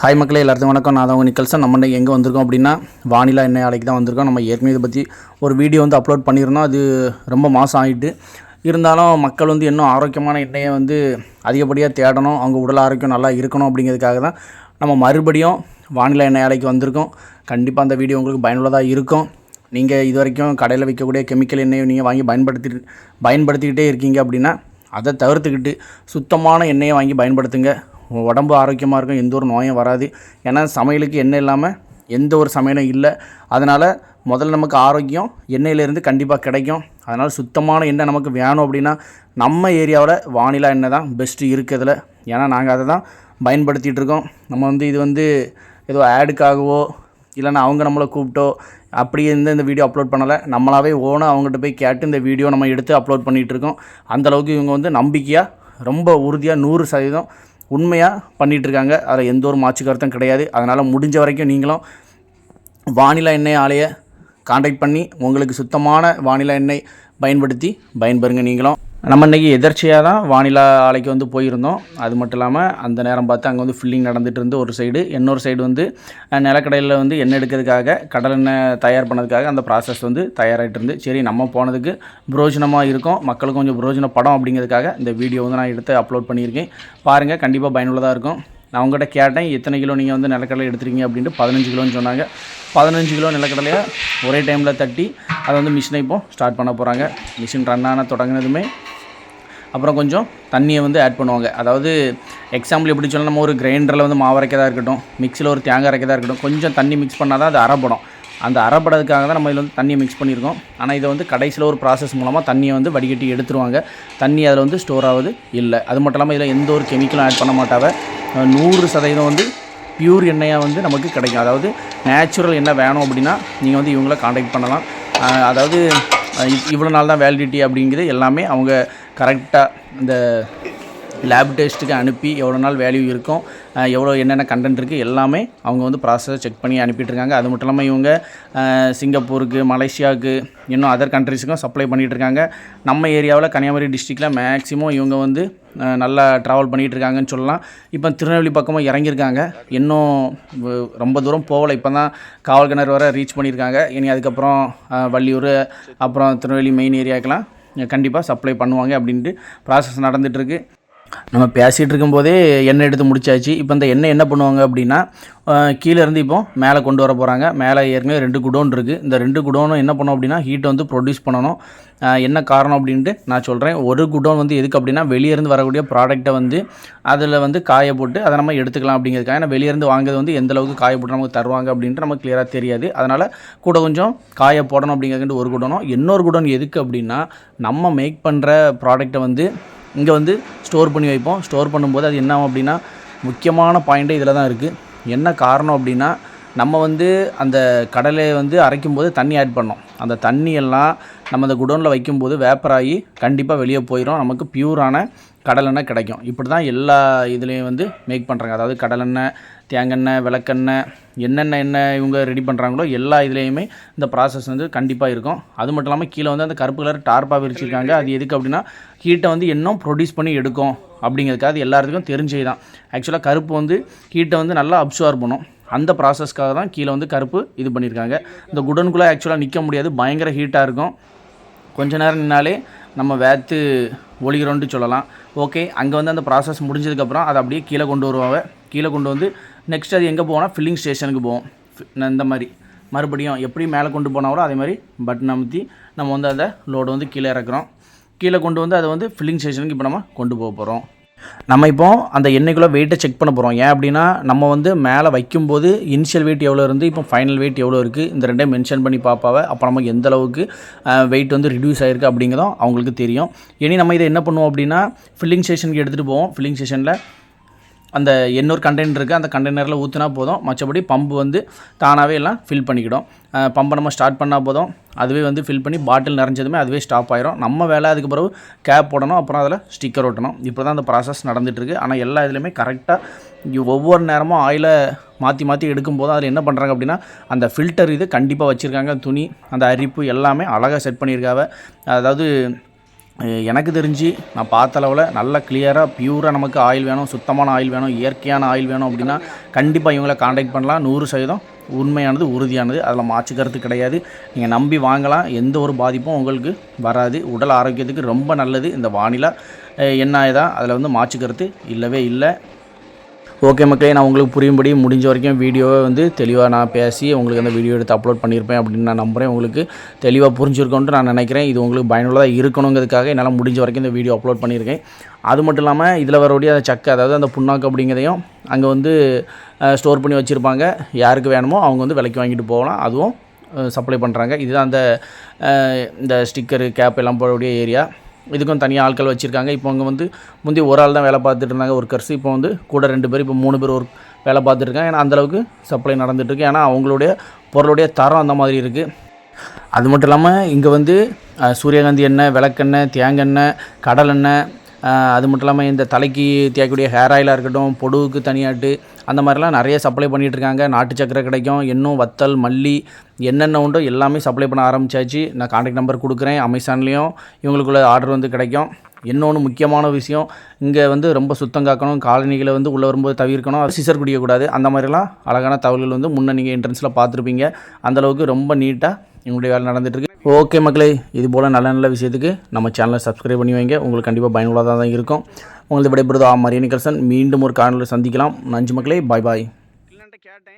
Hi மக்களே எல்லாத்துக்கும் வணக்கம். நான் தான் உங்கள் நிக்கல்சன். நம்ம எங்கே வந்திருக்கோம் அப்படின்னா வானிலா எண்ணெய் ஆலைக்கு தான் வந்திருக்கோம். நம்ம ஏற்கனவே இதை பற்றி ஒரு வீடியோ வந்து அப்லோட் பண்ணியிருந்தோம். அது ரொம்ப மாதம் ஆகிட்டு இருந்தாலும் மக்கள் வந்து இன்னும் ஆரோக்கியமான எண்ணெயை வந்து அதிகப்படியாக தேடணும். அவங்க உடல் ஆரோக்கியம் நல்லா இருக்கணும் அப்படிங்கிறதுக்காக தான் நம்ம மறுபடியும் வானிலை எண்ணெய் ஆலைக்கு வந்திருக்கோம். கண்டிப்பாக அந்த வீடியோ உங்களுக்கு பயனுள்ளதாக இருக்கும். நீங்கள் இது வரைக்கும் கடையில் விற்கக்கூடிய கெமிக்கல் எண்ணெயை நீங்கள் வாங்கி பயன்படுத்தி பயன்படுத்திக்கிட்டே இருக்கீங்க அப்படின்னா அதை தவிர்த்துக்கிட்டு சுத்தமான எண்ணெயை வாங்கி பயன்படுத்துங்க. உடம்பு ஆரோக்கியமாக இருக்கும் எந்த ஒரு நோயும் வராது. ஏன்னா சமையலுக்கு எண்ணெய் இல்லாமல் எந்த ஒரு சமையலும் இல்லை. அதனால் முதல்ல நமக்கு ஆரோக்கியம் எண்ணெயிலேருந்து கண்டிப்பாக கிடைக்கும். அதனால் சுத்தமான எண்ணெய் நமக்கு வேணும் அப்படின்னா நம்ம ஏரியாவில் வானிலா எண்ணெய் தான் பெஸ்ட்டு இருக்கிறதுல. ஏன்னா நாங்கள் அதை தான் பயன்படுத்திகிட்டு இருக்கோம். நம்ம வந்து இது வந்து ஏதோ ஆடுக்காகவோ இல்லைன்னா அவங்க நம்மளை கூப்பிட்டோ அப்படியே இருந்து இந்த வீடியோ அப்லோட் பண்ணலை. நம்மளாவே ஓனாக அவங்ககிட்ட போய் கேட்டு இந்த வீடியோ நம்ம எடுத்து அப்லோட் பண்ணிகிட்டு இருக்கோம். அந்தளவுக்கு இவங்க வந்து நம்பிக்கையாக ரொம்ப உறுதியாக நூறு சதவீதம் உண்மையாக பண்ணிகிட்டு இருக்காங்க அதில் எந்த ஒரு மாற்று கருத்தும் கிடையாது. அதனால் முடிஞ்ச வரைக்கும் நீங்களும் வானிலை எண்ணெய் ஆலையை காண்டாக்ட் பண்ணி உங்களுக்கு சுத்தமான வானிலை எண்ணெய் பயன்படுத்தி பயன்பெறுங்க நீங்களும். நம்ம இன்றைக்கி எதர்ச்சியாக தான் வானிலா ஆலைக்கு வந்து போயிருந்தோம். அது மட்டும் இல்லாமல் அந்த நேரம் பார்த்து அங்கே வந்து ஃபில்லிங் நடந்துகிட்டு இருந்து ஒரு சைடு இன்னொரு சைடு வந்து நிலக்கடையில் வந்து எண்ணெய் எடுக்கிறதுக்காக கடல் எண்ணெய் தயார் பண்ணதுக்காக அந்த ப்ராசஸ் வந்து தயாராகிட்டு இருந்து சரி நம்ம போனதுக்கு புரோஜனமாக இருக்கும். மக்களுக்கு கொஞ்சம் புரோஜன படம் அப்படிங்கிறதுக்காக இந்த வீடியோ வந்து நான் எடுத்து அப்லோட் பண்ணியிருக்கேன். பாருங்கள் கண்டிப்பாக பயனுள்ளதாக இருக்கும். நான் உங்கள்கிட்ட கேட்டேன் எத்தனை கிலோ நீங்கள் வந்து நிலக்கடலை எடுத்துருக்கீங்க அப்படின்ட்டு பதினஞ்சு கிலோன்னு சொன்னாங்க. பதினஞ்சு கிலோ நிலக்கடலையை ஒரே டைமில் தட்டி அதை வந்து மிஷினை இப்போ ஸ்டார்ட் பண்ண போகிறாங்க மிஷின் ரன் ஆன தொடங்கினதுமே அப்புறம் கொஞ்சம் தண்ணியை வந்து ஆட் பண்ணுவாங்க. அதாவது எக்ஸாம்பிள் எப்படி சொல்லணும் நம்ம ஒரு கிரைண்டரில் வந்து மாவு அரைக்கதா இருக்கட்டும் மிக்சியில் ஒரு தேங்காய் அரைக்கதா இருக்கட்டும் கொஞ்சம் தண்ணி மிக்ஸ் பண்ணால் தான் அது அரைப்படும். அந்த அரைப்படதுக்காக தான் நம்ம இதில் வந்து தண்ணியை மிக்ஸ் பண்ணியிருக்கோம். ஆனால் இதை வந்து கடைசியில் ஒரு ப்ராசஸ் மூலமாக தண்ணியை வந்து வடிகட்டி எடுத்துருவாங்க. தண்ணி அதில் வந்து ஸ்டோர் ஆகுது இல்லை. அது மட்டும் இல்லாமல் இதில் எந்த ஒரு கெமிக்கலும் ஆட் பண்ண மாட்டாவை. நூறு சதவீதம் வந்து பியூர் எண்ணெயாக வந்து நமக்கு கிடைக்கும். அதாவது நேச்சுரல் எண்ணெய் வேணும் அப்படின்னா நீங்கள் வந்து இவங்கள காண்டாக்ட் பண்ணலாம். அதாவது இவ்வளோ நாள் தான் வேலிடிட்டி அப்படிங்கிறது எல்லாமே அவங்க கரெக்டாக இந்த லேப் டெஸ்ட்டுக்கு அனுப்பி எவ்வளோ நாள் வேல்யூ இருக்கும் எவ்வளோ என்னென்ன கண்டென்ட் இருக்குது எல்லாமே அவங்க வந்து ப்ராசஸை செக் பண்ணி அனுப்பிட்டுருக்காங்க அது மட்டும் இல்லாமல் இவங்க சிங்கப்பூருக்கு மலேசியாவுக்கு இன்னும் அதர் கண்ட்ரிஸுக்கும் சப்ளை பண்ணிகிட்டு இருக்காங்க. நம்ம ஏரியாவில் கன்னியாகுமரி டிஸ்ட்ரிக்டில் மேக்ஸிமம் இவங்க வந்து நல்லா ட்ராவல் பண்ணிகிட்டு இருக்காங்கன்னு சொல்லலாம். இப்போ திருநெல்வேலி பக்கமாக இறங்கியிருக்காங்க. இன்னும் ரொம்ப தூரம் போகலை. இப்போ தான் காவல் கிணறு வர ரீச் பண்ணியிருக்காங்க. இனி அதுக்கப்புறம் வள்ளியூர் அப்புறம் திருநெல்வேலி மெயின் ஏரியாக்கெலாம் கண்டிப்பாக சப்ளை பண்ணுவாங்க அப்படின்ட்டு ப்ராசஸ் நடந்துகிட்ருக்கு நம்ம பேசிகிட்டு இருக்கும்போதே எண்ணெய் எடுத்து முடிச்சாச்சு. இப்போ இந்த எண்ணெய் என்ன பண்ணுவாங்க அப்படின்னா கீழேருந்து கீழே இருந்து இப்போ மேலே கொண்டு வர போகிறாங்க மேலே ஏற்கனவே ரெண்டு குடோன் இருக்குது இந்த ரெண்டு குடோனும் என்ன பண்ணோம் அப்படின்னா ஹீட்டை வந்து ப்ரொடியூஸ் பண்ணணும். என்ன காரணம் அப்படின்ட்டு நான் சொல்கிறேன் ஒரு குடோன் வந்து எதுக்கு அப்படின்னா வெளியேருந்து வரக்கூடிய ப்ராடக்ட்டை வந்து அதில் வந்து காய போட்டு அதை நம்ம எடுத்துக்கலாம் அப்படிங்கிறதுக்காக. ஏன்னா வெளியேருந்து வாங்குறது வந்து எந்த அளவுக்கு காய போட்டு நமக்கு தருவாங்க அப்படின்ட்டு நமக்கு கிளியராக தெரியாது. அதனால் கூட கொஞ்சம் காய போடணும் அப்படிங்கிறது ஒரு குடோனும் இன்னொரு குடோன் எதுக்கு அப்படின்னா நம்ம மேக் பண்ணுற ப்ராடக்ட்டை வந்து இங்கே வந்து ஸ்டோர் பண்ணி வைப்போம். ஸ்டோர் பண்ணும்போது அது என்ன ஆகும் அப்படின்னா முக்கியமான பாயிண்ட்டே இதில் தான் இருக்குது என்ன காரணம் அப்படின்னா நம்ம வந்து அந்த கடலை வந்து அரைக்கும் போது தண்ணி ஆட் பண்ணோம். அந்த தண்ணியெல்லாம் நம்ம அந்த குடோனில் வைக்கும்போது வேப்பராகி கண்டிப்பாக வெளியே போயிடும் நமக்கு பியூரான கடலெண்ணெய் கிடைக்கும். இப்படி தான் எல்லா இதுலேயும் வந்து மேக் பண்ணுறாங்க அதாவது கடலெண்ணெய் தேங்காய் விளக்கெண்ணெய் என்னென்ன எண்ணெய் இவங்க ரெடி பண்ணுறாங்களோ எல்லா இதுலேயுமே இந்த ப்ராசஸ் வந்து கண்டிப்பாக இருக்கும். அது மட்டும் இல்லாமல் கீழே வந்து அந்த கருப்பு கலர் டார்ப்பாக விரிச்சிருக்காங்க. அது எதுக்கு அப்படின்னா ஹீட்டை வந்து இன்னும் ப்ரொடியூஸ் பண்ணி எடுக்கும். அப்படிங்கிறதுக்காக அது எல்லாத்துக்கும் தெரிஞ்சே தான். ஆக்சுவலாக கருப்பு வந்து ஹீட்டை வந்து நல்லா அப்சர்வ் பண்ணும். அந்த ப்ராசஸ்க்காக தான் கீழே வந்து கருப்பு இது பண்ணியிருக்காங்க இந்த குடனுக்குள்ளே ஆக்சுவலாக நிற்க முடியாது. பயங்கர ஹீட்டாக இருக்கும். கொஞ்ச நேரம் நின்னாலே நம்ம வேத்து ஒழிகிறோன்ட்டு சொல்லலாம். ஓகே அங்கே வந்து அந்த ப்ராசஸ் முடிஞ்சதுக்கப்புறம் அதை அப்படியே கீழே கொண்டு வருவாங்க. கீழே கொண்டு வந்து நெக்ஸ்ட் அது எங்கே போனால் ஃபில்லிங் ஸ்டேஷனுக்கு போவோம். இந்த மாதிரி. மறுபடியும் எப்படி மேலே கொண்டு போனாங்களோ அதே மாதிரி பட்டன் அமுத்தி நம்ம வந்து அதை லோடு வந்து கீழே இறக்குறோம். கீழே கொண்டு வந்து அதை வந்து ஃபில்லிங் ஸ்டேஷனுக்கு இப்போ நம்ம கொண்டு போக போகிறோம் நம்ம இப்போ அந்த எண்ணெய்க்குள்ளே வெயிட்டை செக் பண்ண போகிறோம் ஏன் அப்படின்னா நம்ம வந்து மேலே வைக்கும்போது இனிஷியல் வெயிட் எவ்வளோ இருந்து இப்போ ஃபைனல் வெயிட் எவ்வளோ இருக்குது இந்த ரெண்டையும் மென்ஷன் பண்ணி பார்ப்பாவை அப்போ நமக்கு எந்த அளவுக்கு வெயிட் வந்து ரிடியூஸ் ஆகிருக்கு அப்படிங்கிறதும் அவங்களுக்கு தெரியும். இனி நம்ம இதை என்ன பண்ணுவோம் அப்படின்னா ஃபில்லிங் ஸ்டேஷனுக்கு எடுத்துகிட்டு போவோம். ஃபில்லிங் ஸ்டேஷனில் அந்த எண்ணூறு கண்டெய்னர் இருக்குது அந்த கண்டெய்னரில் ஊற்றினா போதும். மற்றபடி பம்பு வந்து தானாகவே எல்லாம் ஃபில் பண்ணிக்கிடும். பம்பை நம்ம ஸ்டார்ட் பண்ணால் போதும். அதுவே வந்து ஃபில் பண்ணி பாட்டில் நிறைஞ்சதுமே அதுவே ஸ்டாப் ஆயிரும். நம்ம வேலை அதுக்கு பிறகு கேப் போடணும் அப்புறம் அதில் ஸ்டிக்கர் ஒட்டணும். இப்போ தான் அந்த ப்ராசஸ் நடந்துகிட்ருக்கு ஆனால் எல்லா இதுலேயுமே கரெக்டாக ஒவ்வொரு நேரமும் ஆயிலை மாற்றி மாற்றி எடுக்கும்போது அதில் என்ன பண்ணுறாங்க அப்படின்னா அந்த ஃபில்டர் இது கண்டிப்பாக வச்சுருக்காங்க. துணி அந்த அரிப்பு எல்லாமே அழகாக செட் பண்ணியிருக்காவ. அதாவது எனக்கு தெரிஞ்சு நான் பார்த்த அளவில் நல்ல கிளியராக பியூராக நமக்கு ஆயில் வேணும் சுத்தமான ஆயில் வேணும் இயற்கையான ஆயில் வேணும் அப்படின்னா கண்டிப்பாக இவங்கள காண்டாக்ட் பண்ணலாம். நூறு சதவீதம் உண்மையானது உறுதியானது. அதில் மாற்றுக்கருத்து கிடையாது. நீங்கள் நம்பி வாங்கலாம். எந்த ஒரு பாதிப்பும் உங்களுக்கு வராது. உடல் ஆரோக்கியத்துக்கு ரொம்ப நல்லது. இந்த வானிலை என்ன தான் அதில் வந்து மாற்றுக்கருத்து இல்லவே இல்லை. ஓகே மக்களே நான் உங்களுக்கு புரியும்படி முடிஞ்ச வரைக்கும் வீடியோவை வந்து தெளிவாக நான் பேசி உங்களுக்கு அந்த வீடியோ எடுத்து அப்லோட் பண்ணியிருப்பேன் அப்படின்னு நான் நம்புகிறேன் உங்களுக்கு தெளிவாக புரிஞ்சிருக்கோன்ட்டு நான் நினைக்கிறேன். இது உங்களுக்கு பயனுள்ளதாக இருக்கணுங்கிறதுக்காக என்னால் முடிஞ்ச வரைக்கும் இந்த வீடியோ அப்லோட் பண்ணியிருக்கேன். அது மட்டும் இல்லாமல் இதில் வரக்கூடிய அந்த சக்கை அதாவது அந்த புண்ணாக்கு அப்படிங்கிறதையும் அங்கே வந்து ஸ்டோர் பண்ணி வச்சுருப்பாங்க. யாருக்கு வேணுமோ அவங்க வந்து விலைக்கு வாங்கிட்டு போகலாம். அதுவும் சப்ளை பண்ணுறாங்க இதுதான் அந்த இந்த ஸ்டிக்கரு கேப் எல்லாம் போடக்கூடிய ஏரியா இதுக்கும் தனியாக ஆட்கள் வச்சுருக்காங்க. இப்போ அங்கே வந்து முந்தைய ஒரு ஆள் தான் வேலை பார்த்துட்டு இருந்தாங்க ஒர்க்கர்ஸ் இப்போ வந்து கூட ரெண்டு பேர் இப்போ மூணு பேர் ஒர்க் வேலை பார்த்துட்ருக்காங்க ஏன்னா அந்தளவுக்கு சப்ளை நடந்துகிட்ருக்கு ஏன்னா அவங்களுடைய பொருளுடைய தரம் அந்த மாதிரி இருக்குது அது மட்டும் இல்லாமல் இங்கே வந்து சூரியகாந்தி எண்ணெய் விளக்கெண்ணெய் தேங்காய் எண்ணெய் கடலெண்ணெய் அது மட்டும் இல்லாமல் இந்த தலைக்கு தேய்க்கக்கூடிய ஹேர் ஆயிலாக இருக்கட்டும் பொடுவுக்கு தனியாட்டு அந்த மாதிரிலாம் நிறைய சப்ளை பண்ணிகிட்டு இருக்காங்க. நாட்டு சக்கரை கிடைக்கும் இன்னும் வத்தல் மல்லி என்னென்ன உண்டோ எல்லாமே சப்ளை பண்ண ஆரம்பிச்சாச்சு. நான் காண்டாக்ட் நம்பர் கொடுக்குறேன் அமேசான்லேயும் இவங்களுக்குள்ள ஆர்டர் வந்து கிடைக்கும். இன்னொன்று முக்கியமான விஷயம் இங்கே வந்து ரொம்ப சுத்தம் காக்கணும் காலனிகளை வந்து உள்ளே வரும்போது தவிர்க்கணும். சிசர் குடிக்கக்கூடாது. அந்த மாதிரிலாம் அழகான தகவல்கள் வந்து முன்னே நீங்கள் என்ட்ரன்ஸில் பார்த்துருப்பீங்க. அந்தளவுக்கு ரொம்ப நீட்டாக எங்களுடைய வேலை நடந்துகிட்ருக்கு ஓகே மக்களே இது போல் நல்ல நல்ல விஷயத்துக்கு நம்ம சேனலை சப்ஸ்கிரைப் பண்ணி வைங்க. உங்களுக்கு கண்டிப்பாக பயனுள்ளதாக தான் இருக்கும். உங்களுக்கு விடைபெறுதோ ஆ. மரியனி கல்சன் மீண்டும் ஒரு காணொலியில் சந்திக்கலாம். நஞ்சு மக்களே. பாய் பாய் கேட்டேன்.